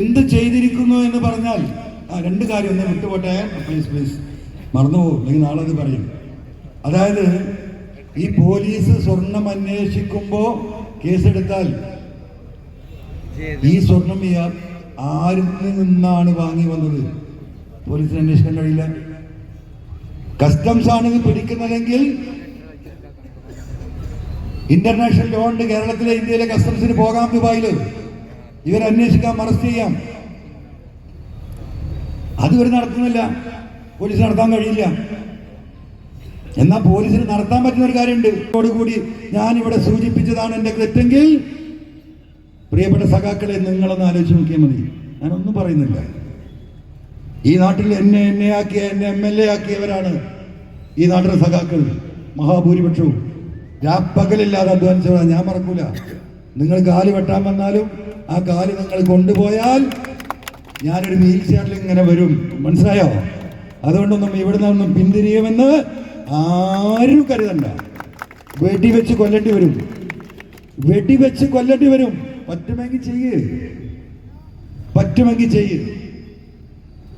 എന്ത് ചെയ്തിരിക്കുന്നു എന്ന് പറഞ്ഞാൽ ആ രണ്ട് കാര്യം ഒന്ന് വിട്ടുപോട്ടെ. Please please മറന്നുപോകും. അല്ലെങ്കിൽ നാളെ അത് പറയും. അതായത് ഈ പോലീസ് സ്വർണം അന്വേഷിക്കുമ്പോൾ കേസെടുത്താൽ ഈ സ്വർണം ഇയാൾ ആരിൽ നിന്നാണ് വാങ്ങി വന്നത്? പോലീസിന് അന്വേഷിക്കാൻ കഴിയില്ല. കസ്റ്റംസ് ആണ് ഇത് പിടിക്കുന്നതെങ്കിൽ ഇന്റർനാഷണൽ ലോണ്ട് കേരളത്തിലെ ഇന്ത്യയിലെ കസ്റ്റംസിന് പോകാം ദുബായിൽ ഇവർ അന്വേഷിക്കാം അറസ്റ്റ് ചെയ്യാം. അത് ഇവർ നടത്തുന്നില്ല. പോലീസ് നടത്താൻ കഴിയില്ല. എന്നാൽ പോലീസിന് നടത്താൻ പറ്റുന്ന ഒരു കാര്യമുണ്ട്. കൂടി ഞാൻ ഇവിടെ സൂചിപ്പിച്ചതാണ് എന്റെ തെറ്റെങ്കിൽ പ്രിയപ്പെട്ട സഖാക്കളെ നിങ്ങളൊന്ന് ആലോചിച്ച് നോക്കിയാൽ മതി. ഞാനൊന്നും പറയുന്നില്ല. ഈ നാട്ടിൽ എന്നെ എന്നെ ആക്കിയ എന്നെ എം എൽ എ ആക്കിയവരാണ് ഈ നാട്ടിലെ സഖാക്കൾ. മഹാഭൂരിപക്ഷവും. രാപ്പകലില്ലാതെ അധ്വാനിച്ചവരാണ് ഞാൻ മറക്കൂല. നിങ്ങൾ കാൽ വെട്ടാൻ വന്നാലും ആ കാൽ നിങ്ങൾ കൊണ്ടുപോയാൽ ഞാനൊരു വീൽ ചെയറിൽ ഇങ്ങനെ വരും. മനസ്സിലായോ? അതുകൊണ്ടൊന്നും ഇവിടെ നിന്നൊന്നും പിന്തിരിയുമെന്ന് ആരും കരുതണ്ട. വെടി വെച്ച് കൊല്ലേണ്ടി വരും. വെടി വെച്ച് കൊല്ലേണ്ടി വരും. പറ്റുമെങ്കിൽ ചെയ്യ്. പറ്റുമെങ്കിൽ ചെയ്യ്.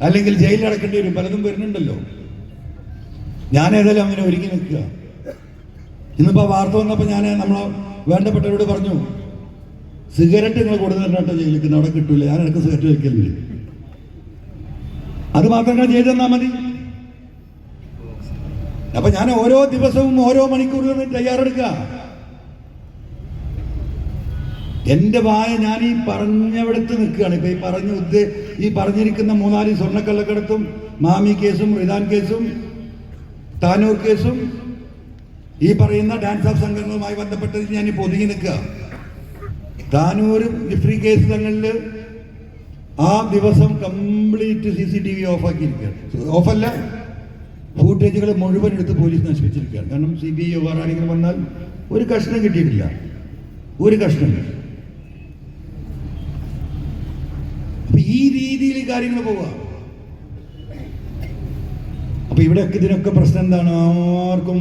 അല്ലെങ്കിൽ ജയിലിൽ അടക്കേണ്ടി വരും. പലതും വരുന്നുണ്ടല്ലോ. ഞാൻ ഏതായാലും അങ്ങനെ ഒരുങ്ങി നിൽക്കുക. ഇന്നിപ്പോ വാർത്ത വന്നപ്പോൾ ഞാൻ നമ്മളെ വേണ്ടപ്പെട്ടവരോട് പറഞ്ഞു സിഗരറ്റ് നിങ്ങൾ കൊടുത്തിട്ടോ ജയിലിക്കുന്നത് അവിടെ കിട്ടൂല. ഞാൻ ഇടയ്ക്ക് സിഗരറ്റ് വെക്കലുണ്ട് അത് മാത്രം നിങ്ങൾ ചെയ്തു തന്നാൽ മതി. അപ്പൊ ഞാൻ ഓരോ ദിവസവും ഓരോ മണിക്കൂറുകളും തയ്യാറെടുക്കുക എന്റെ വായ ഞാൻ ഈ പറഞ്ഞവിടത്ത് നിൽക്കുകയാണ്. ഇപ്പൊ ഈ പറഞ്ഞ ഉദ്ദേ ഈ പറഞ്ഞിരിക്കുന്ന മൂന്നാൽ സ്വർണക്കള്ളക്കടത്തും മാമി കേസും റിദാൻ കേസും താനൂർ കേസും ഈ പറയുന്ന ഡാൻസ് ഓഫ് സംഘങ്ങളുമായി ബന്ധപ്പെട്ട് ഞാൻ ഇപ്പൊ ഒതുങ്ങി നിൽക്കുക. താനൂരും ജിഫ്രി കേസ് തങ്ങളിൽ ആ ദിവസം complete C C T V ഓഫാക്കിയിരിക്കുകയാണ്. ഓഫല്ല ഫൂട്ടേജുകൾ മുഴുവൻ എടുത്ത് പോലീസ് നശിപ്പിച്ചിരിക്കുകയാണ്. കാരണം സി ബി ഐ ആരെങ്കിലും വന്നാൽ ഒരു കഷ്ണം കിട്ടിയിട്ടില്ല. ഒരു കഷ്ണം. അപ്പൊ ഈ രീതിയിൽ കാര്യങ്ങൾ പോവാ അപ്പൊ ഇവിടെയൊക്കെ ഇതിനൊക്കെ പ്രശ്നം എന്താണ്? ആർക്കും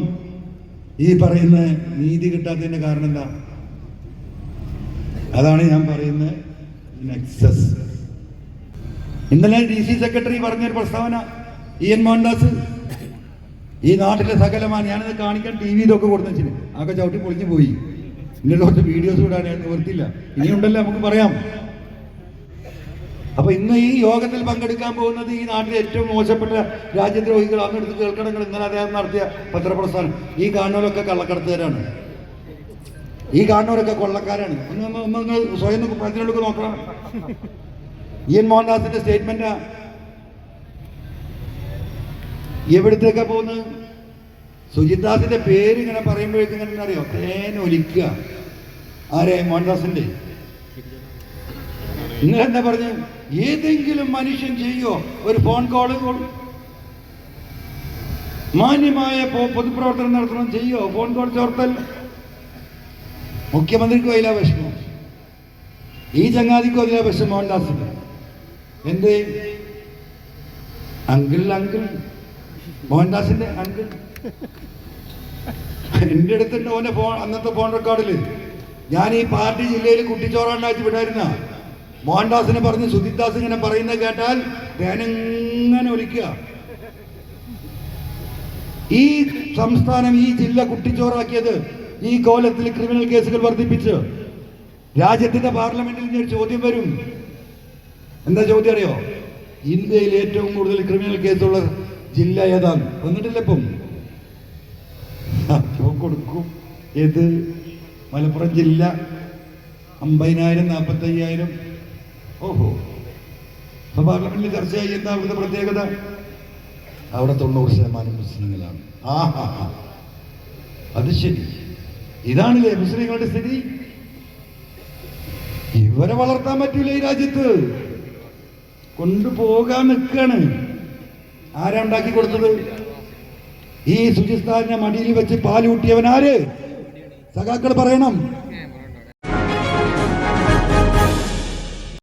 ഈ പറയുന്ന നീതി കിട്ടാത്തതിന്റെ കാരണം എന്താ അതാണ് ഞാൻ പറയുന്ന നെക്സസ് ഇന്നലെ ഡി സി സെക്രട്ടറി പറഞ്ഞൊരു പ്രസ്താവന ഇ എൻ മോഹൻദാസ് ഈ നാട്ടിലെ സകലമാണ് ഞാനത് കാണിക്കാൻ ടി വിയിലൊക്കെ കൊടുത്തു വെച്ചിന് ആകെ ചവിട്ടി പൊളിഞ്ഞു പോയി. ഇന്നലെ കുറച്ച് വീഡിയോസ് കൂടാണ് ഞാൻ നിവർത്തില്ല ഇനിയുണ്ടല്ലോ നമുക്ക് പറയാം. അപ്പൊ ഇന്ന് ഈ യോഗത്തിൽ പങ്കെടുക്കാൻ പോകുന്നത് ഈ നാട്ടിലെ ഏറ്റവും മോശപ്പെട്ട രാജ്യദ്രോഹികൾ അന്നെടുത്ത് കേൾക്കണങ്ങൾ ഇന്നലെ അദ്ദേഹം നടത്തിയ പത്രപ്രസ്ഥാനം ഈ കാണുന്നവരൊക്കെ കള്ളക്കടത്തുകാരാണ്. ഈ കാണുന്നവരൊക്കെ കൊള്ളക്കാരാണ്. നിങ്ങൾ സ്വയം പ്രതിനിടുക്ക് നോക്കണം. E N മോഹൻദാസിന്റെ സ്റ്റേറ്റ്മെന്റാ. എവിടത്തേക്കാ പോകുന്നത്? സുജിത്ദാസിന്റെ പേര് ഇങ്ങനെ പറയുമ്പോഴേക്കും ഇങ്ങനെ അറിയോ? തേൻ ഒലിക്കുക. ആരെ? മോഹൻദാസിന്റെ. നിങ്ങൾ എന്താ പറഞ്ഞു? ഏതെങ്കിലും മനുഷ്യൻ ചെയ്യോ ഒരു ഫോൺ കോൾ മാന്യമായ പൊതുപ്രവർത്തനം നടത്തണം. ചെയ്യോ ഫോൺ കോൾ ചോർത്തൽ. മുഖ്യമന്ത്രിക്കും അതിലാ വിഷമം. ഈ ചങ്ങാതിക്കും അതിലാ വിഷമം മോഹൻദാസിന് എന്ത്? അങ്കിൾ അങ്കിൾ മോഹൻദാസിന്റെ അങ്കിൾ എന്റെ അടുത്തുണ്ട് ഓന്റെ ഫോൺ അന്നത്തെ ഫോൺ റെക്കോർഡിൽ ഞാൻ ഈ പാർട്ടി ജില്ലയിൽ കുട്ടിച്ചോറാണ്ടാച്ച് വിടായിരുന്ന. മോഹൻദാസിനെ പറഞ്ഞ് സുധിദാസ് ഇങ്ങനെ പറയുന്നത് കേട്ടാൽ തേനെങ്ങനെ ഒലിക്കുക. ഈ സംസ്ഥാനം ഈ ജില്ല കുട്ടിച്ചോറാക്കിയത് ഈ കോലത്തിൽ ക്രിമിനൽ കേസുകൾ വർദ്ധിപ്പിച്ച് രാജ്യത്തിന്റെ പാർലമെന്റിൽ ഇനി ഒരു ചോദ്യം വരും. എന്താ ചോദ്യം അറിയോ? ഇന്ത്യയിൽ ഏറ്റവും കൂടുതൽ ക്രിമിനൽ കേസുള്ള ജില്ല ഏതാണ്? വന്നിട്ടില്ല ഇപ്പം. കൊടുക്കും. ഏത്? മലപ്പുറം ജില്ല. അമ്പതിനായിരം നാൽപ്പത്തയ്യായിരം ഓഹോ. അപ്പൊ പാർലമെന്റിൽ ചർച്ച ചെയ്യുന്ന അവിടുത്തെ പ്രത്യേകത? അവിടെ തൊണ്ണൂറ് ശതമാനം മുസ്ലിങ്ങളാണ്. ആ ഹാ ഹാ അത് ശരി. ഇതാണല്ലേ മുസ്ലിങ്ങളുടെ സ്ഥിതി? ഇവരെ വളർത്താൻ പറ്റൂല ഈ രാജ്യത്ത്. കൊണ്ടുപോകാൻ നിൽക്കാണ് ആരാ ഉണ്ടാക്കി കൊടുത്തത്? ഈ സുജിസ്ഥാനെ മടിയിൽ വെച്ച് പാലൂട്ടിയവൻ ആര്? സഖാക്കൾ പറയണം.